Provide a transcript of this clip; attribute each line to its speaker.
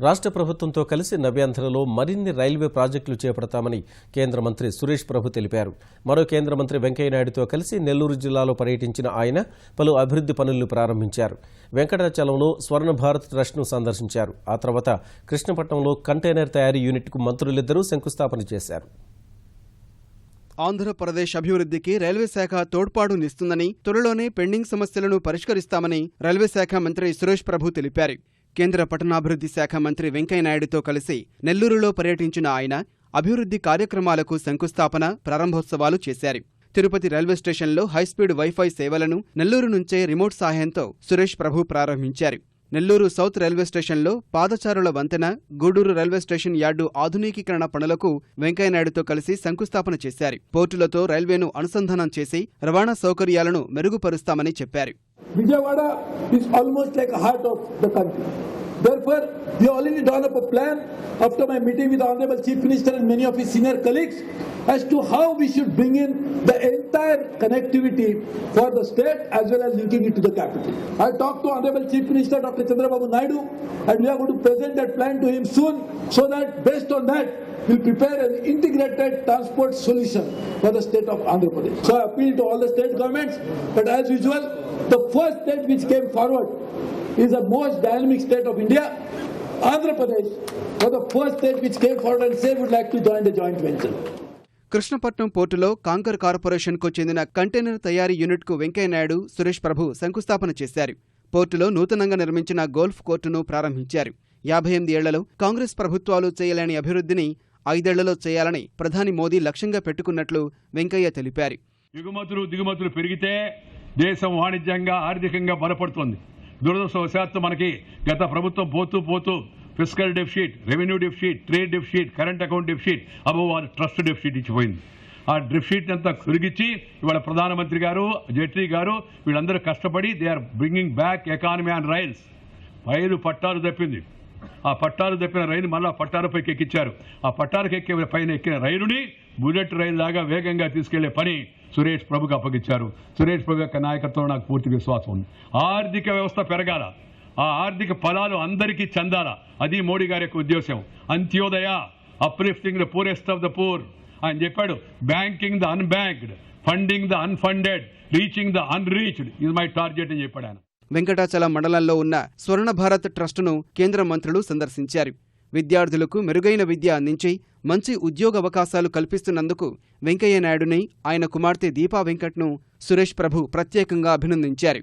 Speaker 1: రాష్ట్ర ప్రభుత్వంతో కలిసి నవ్యాంధ్రలో మరిన్ని రైల్వే ప్రాజెక్టులు చేపడతామని కేంద్ర మంత్రి సురేష్ ప్రభు తెలిపారు. మరో కేంద్ర మంత్రి వెంకయ్యనాయుడుతో కలిసి నెల్లూరు జిల్లాలో పర్యటించిన ఆయన పలు అభివృద్ధి పనులు ప్రారంభించారు. వెంకటాచలంలో స్వర్ణ భారత్ ట్రస్ట్ను సందర్శించారు. ఆ తర్వాత కృష్ణపట్నంలో కంటైనర్ తయారీ యూనిట్కు మంత్రులిద్దరూ శంకుస్థాపన చేశారు.
Speaker 2: ఆంధ్రప్రదేశ్ అభివృద్ధికి రైల్వే శాఖ తోడ్పాటునిస్తుందని త్వరలోనే పెండింగ్ సమస్యలను పరిష్కరిస్తామని రైల్వే శాఖ మంత్రి సురేష్ ప్రభు తెలిపారు. కేంద్ర పట్టణాభివృద్ధి శాఖ మంత్రి వెంకయ్యనాయుడుతో కలిసి నెల్లూరులో పర్యటించిన ఆయన అభివృద్ధి కార్యక్రమాలకు శంకుస్థాపన ప్రారంభోత్సవాలు చేశారు. తిరుపతి రైల్వే స్టేషన్లో హైస్పీడ్ వైఫై సేవలను నెల్లూరు నుంచే రిమోట్ సహాయంతో సురేష్ ప్రభు ప్రారంభించారు. నెల్లూరు సౌత్ రైల్వే స్టేషన్లో పాదచారుల వంతెన గూడూరు రైల్వే స్టేషన్ యార్డు ఆధునికీకరణ పనులకు వెంకయ్యనాయుడుతో కలిసి శంకుస్థాపన చేశారు పోర్టులతో రైల్వేను అనుసంధానం చేసి రవాణా సౌకర్యాలను మెరుగుపరుస్తామని చెప్పారు
Speaker 3: Vijayawada is almost like a heart of. Therefore, we already drawn up a plan after my meeting with the Honorable Chief Minister and many of his senior colleagues as to how we should bring in the entire connectivity for the state as well as linking it to the capital. I talked to Honorable Chief Minister Dr. Chandrababu Naidu and we are going to present that plan to him soon so that based on that we'll prepare an integrated transport solution for the state of Andhra Pradesh. So I appeal to all the state governments, but as usual, the first state which came forward is the most dynamic state of India. Andhra Pradesh was the first state which came forward and said would like to join the joint venture.
Speaker 2: Krishnapatnam పోర్టులో కాంకర్ కార్పొరేషన్కు చెందిన container తయారీ యూనిట్కు వెంకయ్యనాయుడు సురేష్ ప్రభు శంకుస్థాపన చేశారు పోర్టులో నూతనంగా నిర్మించిన golf కోర్టును ప్రారంభించారు యాభై ఎనిమిది ఏళ్ళలో కాంగ్రెస్ ప్రభుత్వాలు చేయలేని అభివృద్ధిని ఐదేళ్ళలో చేయాలని ప్రధాని మోదీ లక్ష్యంగా పెట్టుకున్నట్లు వెంకయ్య తెలిపారు
Speaker 4: ఎగుమతులు దిగుమతులు పెరిగితే దేశం వాణిజ్యంగా ఆర్థికంగా బలపడుతుంది దురదృష్టవశాత్తు మనకి గత ప్రభుత్వం పోతూ పోతూ physical deficit revenue deficit trade deficit current account deficit అబో వారి ట్రస్ట్ డెఫిషిట్ ఇచ్చిపోయింది. ఆ డెఫిషిట్ అంతా కురిగిచ్చి ఇవాళ ప్రధానమంత్రి గారు జైట్లీ గారు వీళ్ళందరూ కష్టపడి they are bringing back economy on rails. Rail పట్టాలు తప్పింది. ఆ పట్టాలు తప్పిన రైలు మళ్ళీ పట్టాలపైకి ఎక్కించారు ఆ పట్టాలకు ఎక్కే పైన ఎక్కిన రైలుని బుల్లెట్ రైలు లాగా వేగంగా తీసుకెళ్ళే పని సురేష్ ప్రభుకి అప్పగించారు సురేష్ ప్రభు యొక్క నాయకత్వం నాకు పూర్తి విశ్వాసం ఉంది. ఆర్థిక వ్యవస్థ పెరగాల. ఆ ఆర్థిక ఫలాలు అందరికీ చెందాల. అది మోడీ గారి యొక్క ఉద్దేశం Antyodaya uplifting the poorest of the poor ఆయన చెప్పాడు banking the unbanked funding the unfunded reaching the unreached ఇది మై టార్గెట్ అని చెప్పాడు ఆయన.
Speaker 2: వెంకటాచల మండలంలో ఉన్న స్వర్ణ భారత్ ట్రస్టును కేంద్ర మంత్రులు సందర్శించారు. విద్యార్థులకు మెరుగైన విద్య అందించి మంచి ఉద్యోగ అవకాశాలు కల్పిస్తున్నందుకు వెంకయ్యనాయుడుని ఆయన కుమార్తె దీపా వెంకట్ను సురేష్ ప్రభు ప్రత్యేకంగా అభినందించారు.